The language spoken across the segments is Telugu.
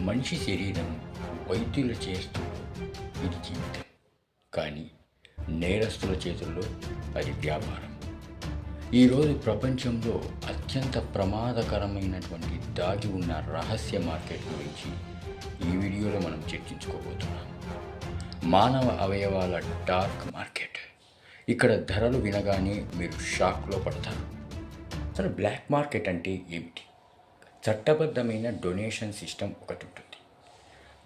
మనిషి శరీరం వైద్యుల చేస్తూ ఇది జీవితం కానీ నేరస్తుల చేతుల్లో అది వ్యాపారం. ఈరోజు ప్రపంచంలో అత్యంత ప్రమాదకరమైనటువంటి దాగి ఉన్న రహస్య మార్కెట్ గురించి ఈ వీడియోలో మనం చర్చించుకోబోతున్నాం. మానవ అవయవాల డార్క్ మార్కెట్. ఇక్కడ ధరలు వినగానే మీరు షాక్లో పడతారు. అసలు బ్లాక్ మార్కెట్ అంటే ఏమిటి? చట్టబద్ధమైన డొనేషన్ సిస్టమ్ ఒకటి ఉంటుంది.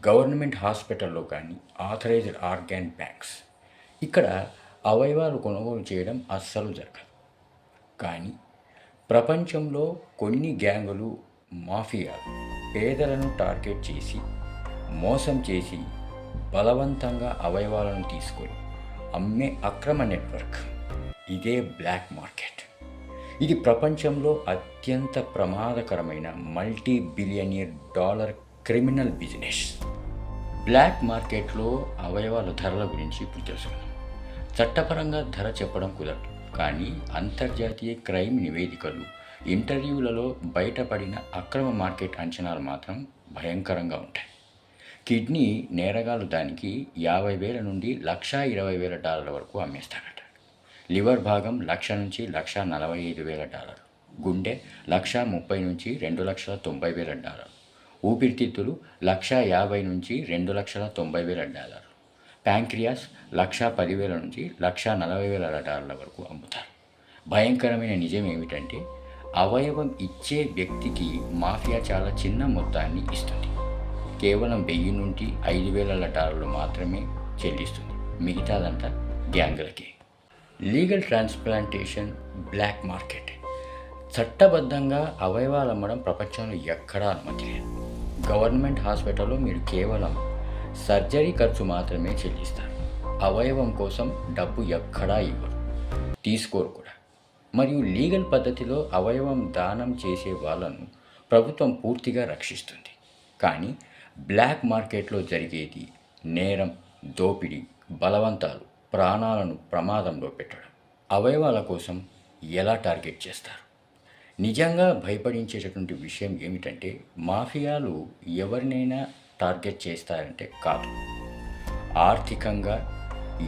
గవర్నమెంట్ హాస్పిటల్లో కానీ ఆథరైజ్డ్ ఆర్గాన్ బ్యాంక్స్. ఇక్కడ అవయవాలు కొనుగోలు చేయడం అస్సలు జరగదు. కానీ ప్రపంచంలో కొన్ని గ్యాంగులు మాఫియాలు పేదలను టార్గెట్ చేసి మోసం చేసి బలవంతంగా అవయవాలను తీసుకొని అమ్మే అక్రమ నెట్వర్క్. ఇదే బ్లాక్ మార్కెట్. ఇది ప్రపంచంలో అత్యంత ప్రమాదకరమైన multi billionaire dollar criminal business. Black మార్కెట్లో అవయవాల ధరల గురించి ఇప్పుడు తెలుసుకుందాం. చట్టపరంగా ధర చెప్పడం కుదరదు కానీ అంతర్జాతీయ క్రైమ్ నివేదికలు ఇంటర్వ్యూలలో బయటపడిన అక్రమ మార్కెట్ అంచనాలు మాత్రం భయంకరంగా ఉంటాయి. కిడ్నీ నేరగాలు దానికి యాభై వేల నుండి లక్షా ఇరవై వేల డాలర్ల వరకు అమ్మేస్తారట. లివర్ భాగం లక్ష నుంచి లక్ష నలభై ఐదు వేల డాలర్లు గుండె లక్ష ముప్పై నుంచి రెండు లక్షల తొంభై వేల డాలర్లు ఊపిరితిత్తులు లక్ష యాభై నుంచి రెండు లక్షల తొంభై వేల డాలర్లు ప్యాంక్రియాస్ లక్ష పదివేల నుంచి లక్ష నలభై వేల డాలర్ల వరకు అమ్ముతారు. భయంకరమైన నిజం ఏమిటంటే అవయవం ఇచ్చే వ్యక్తికి మాఫియా చాలా చిన్న మొత్తాన్ని ఇస్తుంది. కేవలం వెయ్యి నుండి ఐదు వేల డాలర్లు మాత్రమే చెల్లిస్తుంది. మిగతాదంతా గ్యాంగులకే. లీగల్ ట్రాన్స్ప్లాంటేషన్ బ్లాక్ మార్కెట్ చట్టబద్ధంగా అవయవాలు అమ్మడం ప్రపంచంలో ఎక్కడా అనుమతి లేదు. గవర్నమెంట్ హాస్పిటల్లో మీరు కేవలం సర్జరీ ఖర్చు మాత్రమే చెల్లిస్తారు. అవయవం కోసం డబ్బు ఎక్కడా ఇవ్వరు. తీసుకోరు కూడా. మరియు లీగల్ పద్ధతిలో అవయవం దానం చేసే వాళ్ళను ప్రభుత్వం పూర్తిగా రక్షిస్తుంది. కానీ బ్లాక్ మార్కెట్లో జరిగేది నేరం దోపిడీ బలవంతాలు ప్రాణాలను ప్రమాదంలో పెట్టడం. అవయవాల కోసం ఎలా టార్గెట్ చేస్తారు? నిజంగా భయపడించేటటువంటి విషయం ఏమిటంటే మాఫియాలు ఎవరినైనా టార్గెట్ చేస్తారంటే కాదు. ఆర్థికంగా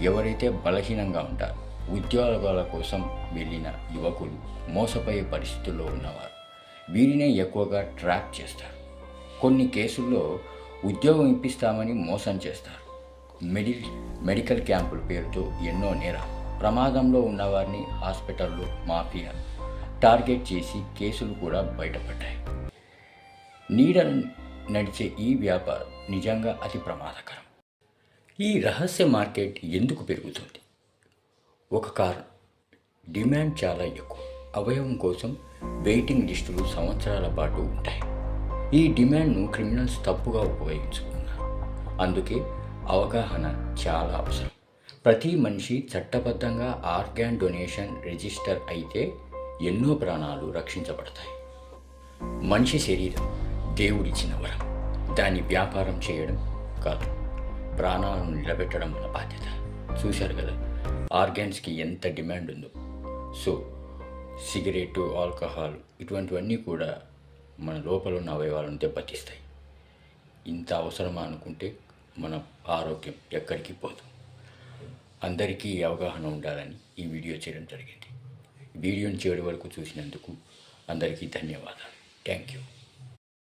ఎవరైతే బలహీనంగా ఉంటారో ఉద్యోగాల కోసం వెళ్ళిన యువకులు మోసపోయే పరిస్థితుల్లో ఉన్నవారు వీరినే ఎక్కువగా ట్రాప్ చేస్తారు. కొన్ని కేసుల్లో ఉద్యోగం ఇప్పిస్తామని మోసం చేస్తారు. మెడి మెడికల్ క్యాంపుల పేరుతో ఎన్నో నేరాలు ప్రమాదంలో ఉన్నవారిని హాస్పిటల్లో మాఫియా టార్గెట్ చేసి కేసులు కూడా బయటపడ్డాయి. నీడను నడిచే ఈ వ్యాపారం నిజంగా అతి ప్రమాదకరం. ఈ రహస్య మార్కెట్ ఎందుకు పెరుగుతుంది? ఒక కారణం డిమాండ్ చాలా ఎక్కువ. అవయవం కోసం వెయిటింగ్ లిస్టులు సంవత్సరాల పాటు ఉంటాయి. ఈ డిమాండ్ను క్రిమినల్స్ తప్పుగా ఉపయోగించుకున్నారు. అందుకే అవగాహన చాలా అవసరం. ప్రతి మనిషి చట్టబద్ధంగా ఆర్గాన్ డొనేషన్ రిజిస్టర్ అయితే ఎన్నో ప్రాణాలు రక్షించబడతాయి. మనిషి శరీరం దేవుడిచ్చిన వరం. దాన్ని వ్యాపారం చేయడం కాదు ప్రాణాలను నిలబెట్టడం మన బాధ్యత. చూశారు కదా ఆర్గాన్స్కి ఎంత డిమాండ్ ఉందో. సో సిగరెట్ ఆల్కహాల్ ఇటువంటివన్నీ కూడా మన లోపల ఉన్న అవయవాలను దెబ్బతీస్తాయి. ఇంత అవసరమా అనుకుంటే మన ఆరోగ్యం ఎక్కడికి పోదు. అందరికీ అవగాహన ఉండాలని ఈ వీడియో చేయడం జరిగింది. వీడియోని చేయడం వరకు చూసినందుకు అందరికీ ధన్యవాదాలు. Thank you.